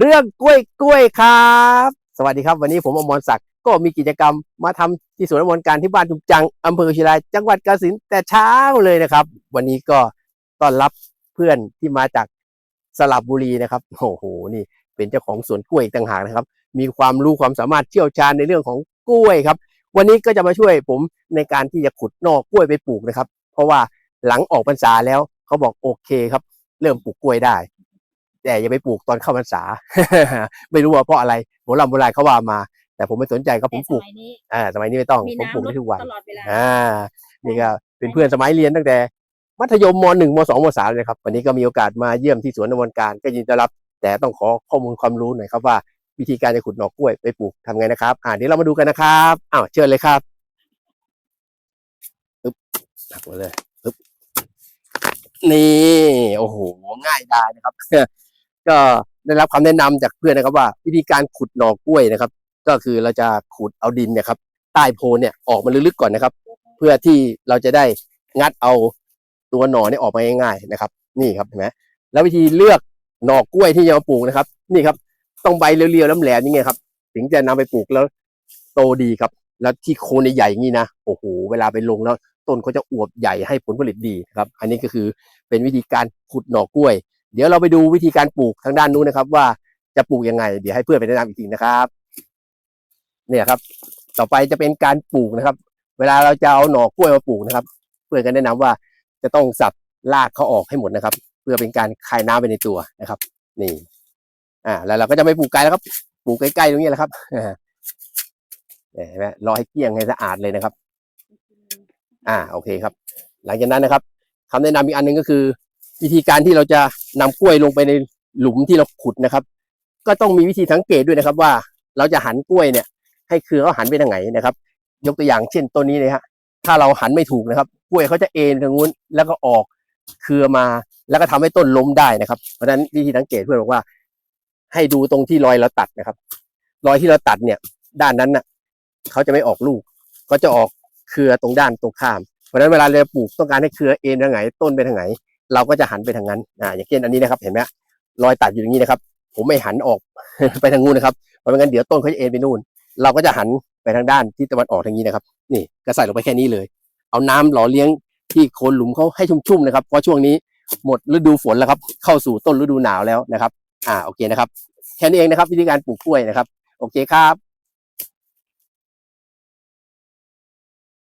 เรื่องกล้วยกล้วยครับ สวัสดีครับ วันนี้ผมอมรศักดิ์ก็มีกิจกรรมมาทำที่สวนอมรการที่บ้านจุกจังอำเภอชิรายจังหวัดกาฬสินธุ์แต่เช้าเลยนะครับ วันนี้ก็ต้อนรับเพื่อนที่มาจากสระบุรีนะครับโอ้โหนี่เป็นเจ้าของสวนกล้วยต่างหากนะครับ มีความรู้ความสามารถเชี่ยวชาญในเรื่องของกล้วยครับ วันนี้ก็จะมาช่วยผมในการที่จะขุดนอกกล้วยไปปลูกนะครับ เพราะว่าหลังออกพรรษาแล้วเขาบอกโอเคครับ เริ่มปลูกกล้วยได้ แต่อย่าไปปลูกตอนเข้าพรรษา ไม่รู้ว่าเพราะอะไรโบราณโบราณเขาว่ามา แต่ผมไม่สนใจครับผมปลูกแต่สมัยนี้อ่าสมัยนี้ไม่ต้องมีผมปลูกน้ำลได้ดทุกวันตลอดเวลาอ่านี่ก็เป็นเพื่อนสมัยเรียนตั้งแต่ มัธยมมหนึ่งมสองมสามเลยครับวันนี้ก็มีโอกาสมาเยี่ยมที่สวนนวลการก็ยินดีต้อนรับ แต่ต้องขอข้อมูลความรู้หน่อยครับว่าวิธีการจะขุดหน่อกล้วยไปปลูกทำไงนะครับ อ่าเดี๋ยวเรามาดูกันนะครับอ้าวเชิญเลยครับปึ๊บตักมาเลยปึ๊บนี่ โอ้โห ง่ายดายนะครับ ก็ได้รับคำแนะนำจากเพื่อนนะครับว่า วิธีการขุดหน่อกล้วยนะครับ ก็คือเราจะขุดเอาดินเนะครับ ใต้โพนเนี่ยออกมาลึกๆก่อนนะครับ เพื่อที่เราจะได้งัดเอาตัวหน่อเนี่ยออกมาง่ายๆนะครับ นี่ครับเห็นไหมแล้ววิธีเลือกหน่อกล้วยที่จะมาปลูกนะครับ นี่ครับ ต้องใบเรียวๆแหลมๆอย่างเงี้ยครับ ถึงจะนำไปปลูกแล้วโตดีครับ แล้วที่โคนใหญ่ๆอย่างนี้นะโอ้โหเวลาไปลงแล้วต้นเขาจะอวบใหญ่ให้ผลผลิตดีครับ อันนี้ก็คือเป็นวิธีการขุดหน่อกล้วย เดี๋ยวเราไปดูวิธีการปลูกทางด้านนู้นนะครับ ว่าจะปลูกยังไง เดี๋ยวให้เพื่อนไปแนะนำอีกทีนะครับ เนี่ยครับ ต่อไปจะเป็นการปลูกนะครับ เวลาเราจะเอาหน่อกล้วยมาปลูกนะครับ เพื่อนก็แนะนำว่าจะต้องสับรากเขาออกให้หมดนะครับ เพื่อเป็นการคายน้ำไปในตัวนะครับ นี่ อ่า แล้วเราก็จะไม่ปลูกไกลแล้วครับ ปลูกใกล้ๆตรงนี้แหละครับเนี่ยเห็นไหมรอให้เกลี้ยงให้สะอาดเลยนะครับ อ่า โอเคครับ หลังจากนั้นนะครับคำแนะนำอีกอันหนึ่งก็คือ วิธีการที่เราจะนำกล้วยลงไปในหลุมที่เราขุดนะครับ ก็ต้องมีวิธีสังเกตด้วยนะครับว่าเราจะหันกล้วยเนี่ย ให้เครือเขาหันไปทางไหนนะครับ ยกตัวอย่างเช่นต้นนี้เลยฮะถ้าเราหันไม่ถูกนะครับ กล้วยเขาจะเอ็นทางนู้นแล้วก็ออกเครือมาแล้วก็ทำให้ต้นล้มได้นะครับ เพราะฉะนั้นวิธีสังเกตเพื่อนบอกว่า ให้ดูตรงที่รอยเราตัดนะครับ รอยที่เราตัดเนี่ย ด้านนั้นน่ะเขาจะไม่ออกลูก ก็จะออกเครือตรงด้านตรงข้าม เพราะฉะนั้นเวลาเราปลูกต้องการให้เครือเอ็นทางไหนต้นไปทางไหน เราก็จะหันไปทางนั้นอ่าอย่างเช่นอันนี้นะครับ เห็นไหมรอยตัดอยู่อย่างนี้นะครับ ผมไม่หันออกไปทางนู้นนะครับเพราะไม่งั้นเดี๋ยวต้นเขาจะเอ็นไปนู่น เราก็จะหันไปทางด้านที่ตะวันออกทางนี้นะครับ นี่ก็ใส่ลงไปแค่นี้เลย เอาน้ำหล่อเลี้ยงที่โคนหลุมเขาให้ชุ่มๆนะครับเพราะช่วงนี้หมดฤดูฝนแล้วครับ เข้าสู่ต้นฤดูหนาวแล้วนะครับ อ่าโอเคนะครับ แค่นี้เองนะครับ วิธีการปลูกกล้วยนะครับ โอเคครับ